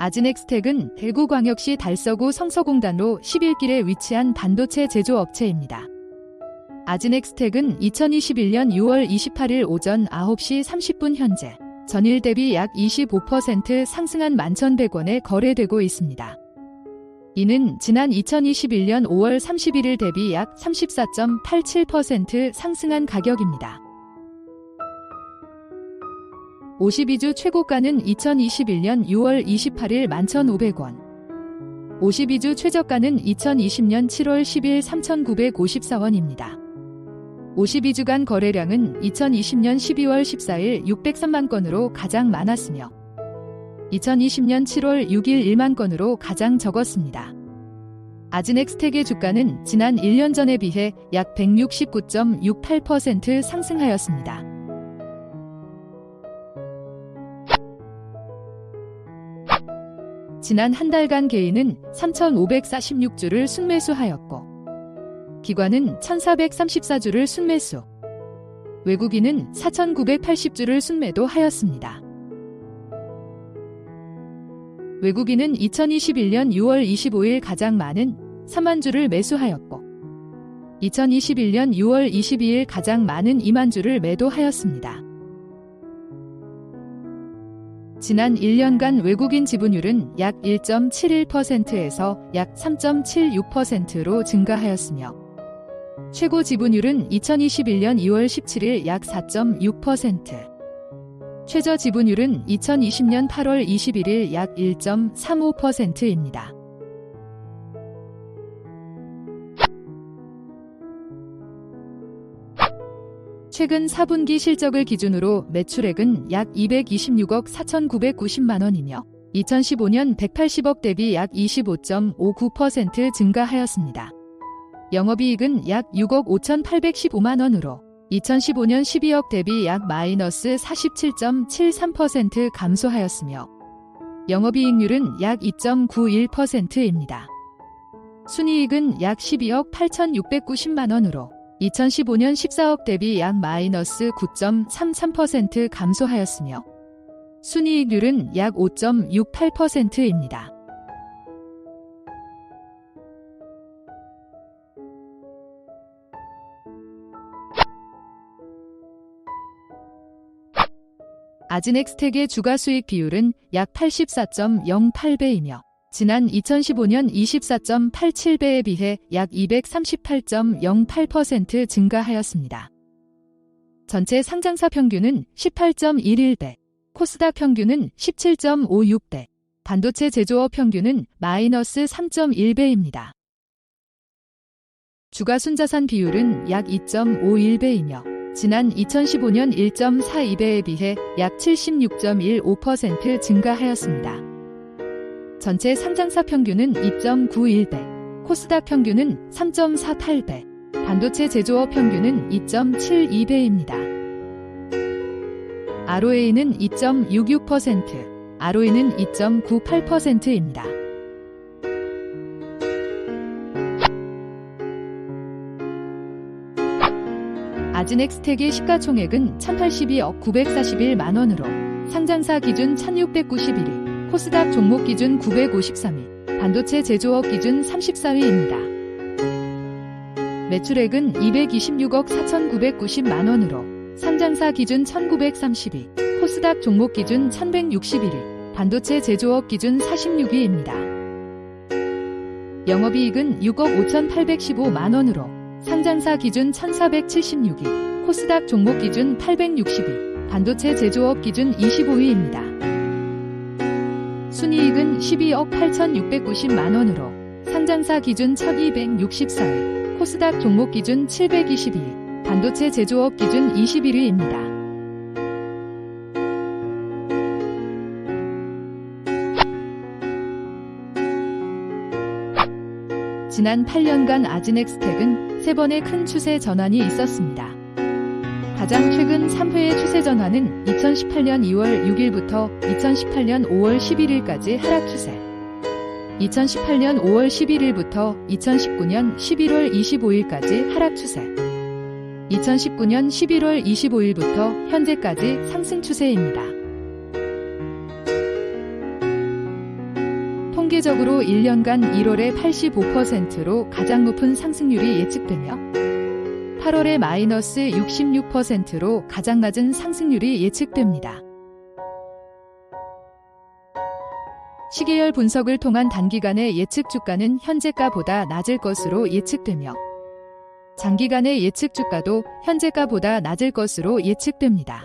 아진엑스텍은 대구광역시 달서구 성서공단로 11길에 위치한 반도체 제조업체입니다. 아진엑스텍은 2021년 6월 28일 오전 9시 30분 현재 전일 대비 약 25% 상승한 11,100원에 거래되고 있습니다. 이는 지난 2021년 5월 31일 대비 약 34.87% 상승한 가격입니다. 52주 최고가는 2021년 6월 28일 11,500원. 52주 최저가는 2020년 7월 10일 3,954원입니다. 52주간 거래량은 2020년 12월 14일 603만 건으로 가장 많았으며 2020년 7월 6일 1만 건으로 가장 적었습니다. 아진엑스텍의 주가는 지난 1년 전에 비해 약 169.68% 상승하였습니다. 지난 한 달간 개인은 3,546주를 순매수하였고, 기관은 1,434주를 순매수, 외국인은 4,980주를 순매도 하였습니다. 외국인은 2021년 6월 25일 가장 많은 3만 주를 매수하였고, 2021년 6월 22일 가장 많은 2만 주를 매도하였습니다. 지난 1년간 외국인 지분율은 약 1.71%에서 약 3.76%로 증가하였으며 최고 지분율은 2021년 2월 17일 약 4.6%, 최저 지분율은 2020년 8월 21일 약 1.35%입니다. 최근 4분기 실적을 기준으로 매출액은 약 226억 4,990만 원이며 2015년 180억 대비 약 25.59% 증가하였습니다. 영업이익은 약 6억 5,815만 원으로 2015년 12억 대비 약 마이너스 47.73% 감소하였으며 영업이익률은 약 2.91%입니다. 순이익은 약 12억 8,690만 원으로 2015년 14억 대비 약 마이너스 9.33% 감소하였으며 순이익률은 약 5.68%입니다. 아진엑스텍의 주가 수익 비율은 약 84.08배이며 지난 2015년 24.87배에 비해 약 238.08% 증가하였습니다. 전체 상장사 평균은 18.11배, 코스닥 평균은 17.56배, 반도체 제조업 평균은 마이너스 3.1배입니다. 주가 순자산 비율은 약 2.51배이며 지난 2015년 1.42배에 비해 약 76.15% 증가하였습니다. 전체 상장사 평균은 2.91배, 코스닥 평균은 3.48배, 반도체 제조업 평균은 2.72배입니다. ROA는 2.66%, ROE는 2.98%입니다. 아진엑스텍의 시가총액은 1082억 941만 원으로 상장사 기준 1691위, 코스닥 종목 기준 953위, 반도체 제조업 기준 34위입니다. 매출액은 226억 4,990만 원으로 상장사 기준 1,932, 코스닥 종목 기준 1,161위, 반도체 제조업 기준 46위입니다. 영업이익은 6억 5,815만 원으로 상장사 기준 1,476위, 코스닥 종목 기준 860위, 반도체 제조업 기준 25위입니다. 순이익은 12억 8,690만 원으로 상장사 기준 1,264위, 코스닥 종목 기준 722위, 반도체 제조업 기준 21위입니다. 지난 8년간 아진엑스텍은 3번의 큰 추세 전환이 있었습니다. 가장 최근 3회의 추세 전환은 2018년 2월 6일부터 2018년 5월 11일까지 하락 추세. 2018년 5월 11일부터 2019년 11월 25일까지 하락 추세. 2019년 11월 25일부터 현재까지 상승 추세입니다. 통계적으로 1년간 1월에 85%로 가장 높은 상승률이 예측되며 8월에 마이너스 66%로 가장 낮은 상승률이 예측됩니다. 시계열 분석을 통한 단기간의 예측 주가는 현재가보다 낮을 것으로 예측되며 장기간의 예측 주가도 현재가보다 낮을 것으로 예측됩니다.